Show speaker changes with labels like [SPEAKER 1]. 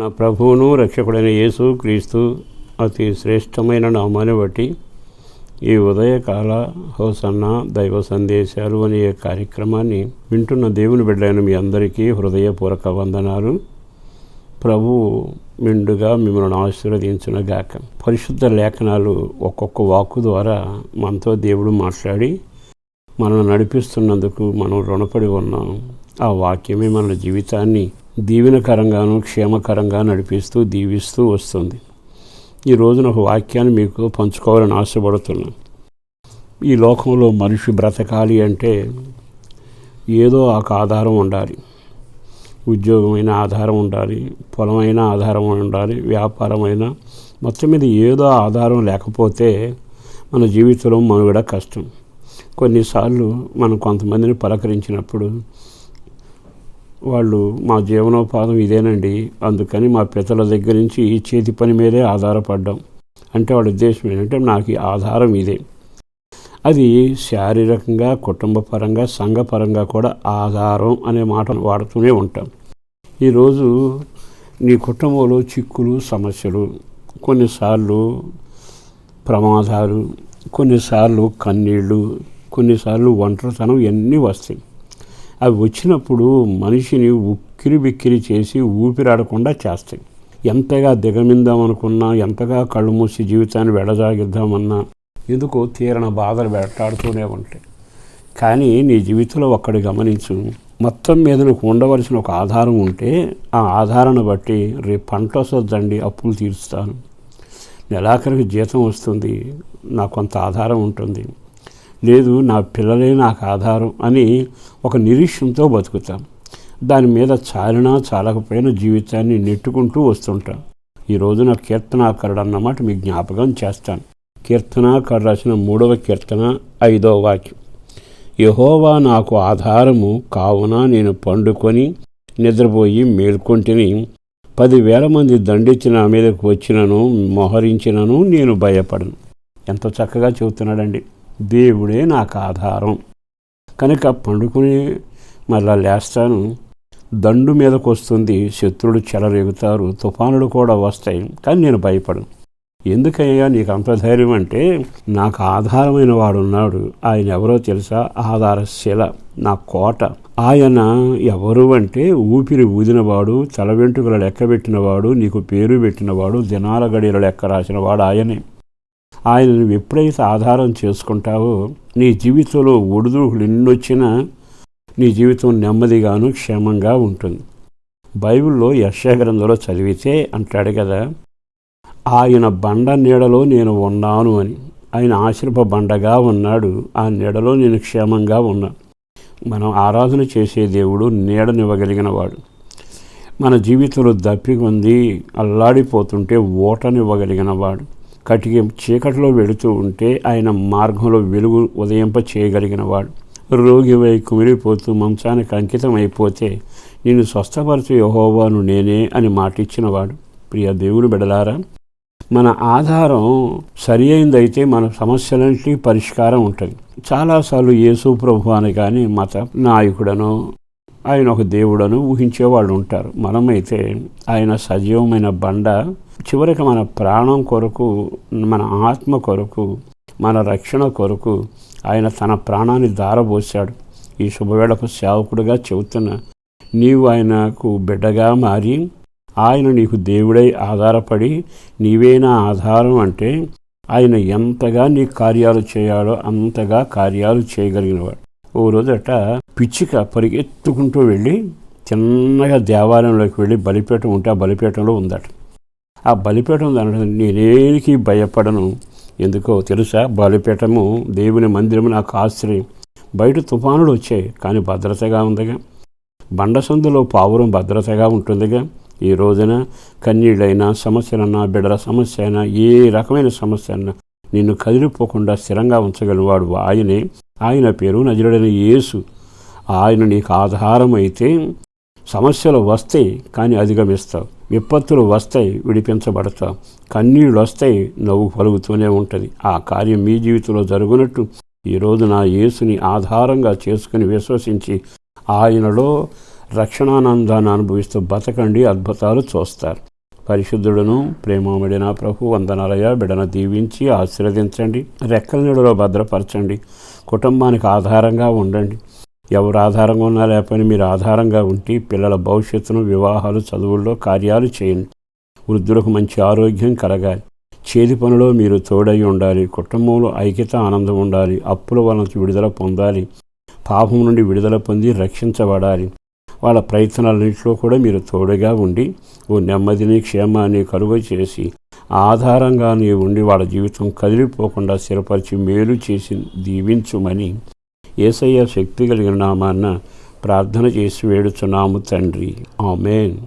[SPEAKER 1] నా ప్రభువును రక్షకుడైన యేసు క్రీస్తు అతి శ్రేష్టమైన నామాన్ని బట్టి ఈ ఉదయకాల హోసన్న దైవ సందేశాలు అనే కార్యక్రమాన్ని వింటున్న దేవుని బిడ్డలైన మీ అందరికీ హృదయపూర్వక వందనాలు. ప్రభు మిండుగా మిమ్మల్ని ఆశీర్వదించునగాక పరిశుద్ధ లేఖనాలు ఒక్కొక్క వాక్కు ద్వారా మనతో దేవుడు మాట్లాడి మనల్ని నడిపిస్తున్నందుకు మనం రుణపడి ఉన్నాం. ఆ వాక్యమే మన జీవితాన్ని దీవెనకరంగాను క్షేమకరంగా నడిపిస్తూ దీవిస్తూ వస్తుంది. ఈ రోజున ఒక వాక్యాన్ని మీకు పంచుకోవాలని ఆశపడుతున్నాను. ఈ లోకంలో మనిషి బ్రతకాలి అంటే ఏదో ఒక ఆధారం ఉండాలి. ఉద్యోగమైన ఆధారం ఉండాలి పొలమైన ఆధారం ఉండాలి వ్యాపారమైన మొత్తం మీద ఏదో ఆధారం లేకపోతే మన జీవితంలో మనుగడ కష్టం. కొన్నిసార్లు మనం కొంతమందిని పలకరించినప్పుడు వాళ్ళు మా జీవనోపాధం ఇదేనండి. అందుకని మా పితల దగ్గర నుంచి ఈ చేతి పని మీదే ఆధారపడ్డాం. అంటే వాళ్ళ ఉద్దేశం ఏంటంటే నాకు ఆధారం ఇదే. అది శారీరకంగా కుటుంబపరంగా సంఘపరంగా కూడా ఆధారం అనే మాట వాడుతూనే ఉంటాం. ఈరోజు నీ కుటుంబంలో చిక్కులు సమస్యలు కొన్నిసార్లు ప్రమాదాలు కొన్నిసార్లు కన్నీళ్ళు కొన్నిసార్లు ఒంటరితనం ఇవన్నీ వస్తాయి. అవి వచ్చినప్పుడు మనిషిని ఉక్కిరి బిక్కిరి చేసి ఊపిరాడకుండా చేస్తాయి. ఎంతగా దిగమిందామనుకున్నా ఎంతగా కళ్ళు మూసి జీవితాన్ని వెడజాగిద్దామన్నా ఎందుకో తీరణ బాధలు వెంటాడుతూనే ఉంటాయి. కానీ నీ జీవితంలో ఒక్కడి గమనించు మొత్తం మీద నీకు ఉండవలసిన ఒక ఆధారం ఉంటే ఆ ఆధారాన్ని బట్టి రేపు పంట వస్తుందండి అప్పులు తీరుస్తాను. నెలాఖరికి జీతం వస్తుంది నాకు కొంత ఆధారం ఉంటుంది. లేదు నా పిల్లలే నాకు ఆధారం అని ఒక నిరీక్షణతో బతుకుతాం. దాని మీద చాలినా చాలకపోయినా జీవితాన్ని నెట్టుకుంటూ వస్తుంటాం. ఈ రోజున కీర్తనాకరుడు అన్నమాట మీ జ్ఞాపకం చేస్తాను. కీర్తనాకరుడు రాసిన మూడవ కీర్తన ఐదవ వాక్యం. యహోవా నాకు ఆధారము కావున నేను పండుకొని నిద్రపోయి మేల్కొంటిని. పదివేల మంది దండించిన నా మీదకు వచ్చినను మోహరించినను నేను భయపడను. ఎంత చక్కగా చెబుతున్నాడండి. దేవుడే నాకు ఆధారం కనుక పండుకుని మళ్ళా లేస్తాను. దండు మీదకు వస్తుంది శత్రుడు చెలరేగుతారు తుఫానులు కూడా వస్తాయి కానీ నేను భయపడను. ఎందుకయ్యా నీకు అంత ధైర్యం అంటే నాకు ఆధారమైన వాడు ఉన్నాడు ఆయన ఎవరో తెలుసా? ఆధారశిల నా కోట. ఆయన ఎవరు అంటే ఊపిరి ఊదినవాడు తల వెంట్రుకల లెక్క పెట్టినవాడు నీకు పేరు పెట్టినవాడు దినాల గడియల లెక్క రాసినవాడు ఆయనే. ఆయన ఎప్పుడైతే ఆధారం చేసుకుంటావో నీ జీవితంలో ఒడిదుడుకులు ఎన్నొచ్చినా నీ జీవితం నెమ్మదిగాను క్షేమంగా ఉంటుంది. బైబిల్లో యశాగ్రంథంలో చదివితే అంటాడు కదా ఆయన బండ నీడలో నేను ఉన్నాను అని. ఆయన ఆశ్రప బండగా ఉన్నాడు. ఆ నీడలో నేను క్షేమంగా ఉన్నా. మనం ఆరాధన చేసే దేవుడు నీడనివ్వగలిగిన వాడు మన జీవితంలో దప్పికొంది అల్లాడిపోతుంటే ఓటనివ్వగలిగిన వాడు కటికి చీకటిలో వెళుతూ ఉంటే ఆయన మార్గంలో వెలుగు ఉదయింప చేయగలిగిన వాడు రోగివై కుమిలిపోతూ మంచానికి అంకితం అయిపోతే నేను స్వస్థపరచు యహోవాను నేనే అని మాటిచ్చినవాడు. ప్రియ దేవుడు బిడలారా మన ఆధారం సరి అయిందైతే మన సమస్యలన్నింటినీ పరిష్కారం ఉంటుంది. చాలాసార్లు యేసు ప్రభు అని కానీ మత నాయకుడను ఆయన ఒక దేవుడను ఊహించే వాళ్ళు ఉంటారు. మనమైతే ఆయన సజీవమైన బండ చివరికి మన ప్రాణం కొరకు మన ఆత్మ కొరకు మన రక్షణ కొరకు ఆయన తన ప్రాణాన్ని దారబోశాడు ఈ శుభవేళకు సేవకుడుగా చెబుతున్న నీవు ఆయనకు బిడ్డగా మారి ఆయన నీకు దేవుడై ఆధారపడి నీవేనా ఆధారం అంటే ఆయన ఎంతగా నీ కార్యాలు చేయాలో అంతగా కార్యాలు చేయగలిగినవాడు. ఓ రోజట పిచ్చిక పరిగెత్తుకుంటూ వెళ్ళి చిన్నగా దేవాలయంలోకి వెళ్ళి బలిపీఠం ఉంటే ఆ బలిపీఠంలో ఉందట. ఆ బలిపీఠం దాని నేనేనికి భయపడను. ఎందుకో తెలుసా? బలిపీఠము దేవుని మందిరము నాకు ఆశ్రయం. బయట తుఫానులు వచ్చాయి కానీ భద్రతగా ఉందిగా. బండసందులో పావురం భద్రతగా ఉంటుందిగా. ఈ రోజున కన్నీళ్ళైనా సమస్యలన్నా బిడ్డల సమస్య అయినా ఏ రకమైన సమస్య అయినా నిన్ను కదిలిపోకుండా స్థిరంగా ఉంచగలివాడు ఆయనే ఆయన పేరు నజరుడైన యేసు. ఆయన నీకు ఆధారం అయితే సమస్యలు వస్తాయి కానీ అధిగమిస్తావు. విపత్తులు వస్తాయి విడిపించబడతావు కన్నీళ్ళు వస్తాయి నవ్వు పలుగుతూనే ఉంటుంది. ఆ కార్యం మీ జీవితంలో జరుగునట్టు ఈరోజు నా యేసుని ఆధారంగా చేసుకుని విశ్వసించి ఆయనలో రక్షణానందాన్ని అనుభవిస్తూ బతకండి అద్భుతాలు చూస్తారు. పరిశుద్ధుడును ప్రేమమడిన ప్రభు వందనాలయ బిడన దీవించి ఆశీర్వదించండి. రెక్కల నీడలో భద్రపరచండి. కుటుంబానికి ఆధారంగా ఉండండి. ఎవరు ఆధారంగా ఉన్నా లేకపోయినా మీరు ఆధారంగా ఉండి పిల్లల భవిష్యత్తును వివాహాలు చదువుల్లో కార్యాలు చేయండి. వృద్ధులకు మంచి ఆరోగ్యం కలగాలి. చేతి పనిలో మీరు తోడై ఉండాలి. కుటుంబంలో ఐక్యత ఆనందం ఉండాలి. అప్పుల వలన విడుదల పొందాలి. పాపం నుండి విడుదల పొంది రక్షించబడాలి. వాళ్ళ ప్రయత్నాలన్నింటిలో కూడా మీరు తోడుగా ఉండి ఓ నెమ్మదిని క్షేమాన్ని కలుగ చేసి ఆధారంగానే ఉండి వాళ్ళ జీవితం కదిలిపోకుండా స్థిరపరిచి మేలు చేసి దీవించుమని ఏసయ్య శక్తి కలిగిన నామాన్న ప్రార్థన చేసి వేడుచున్నాము తండ్రి. ఆమెన్.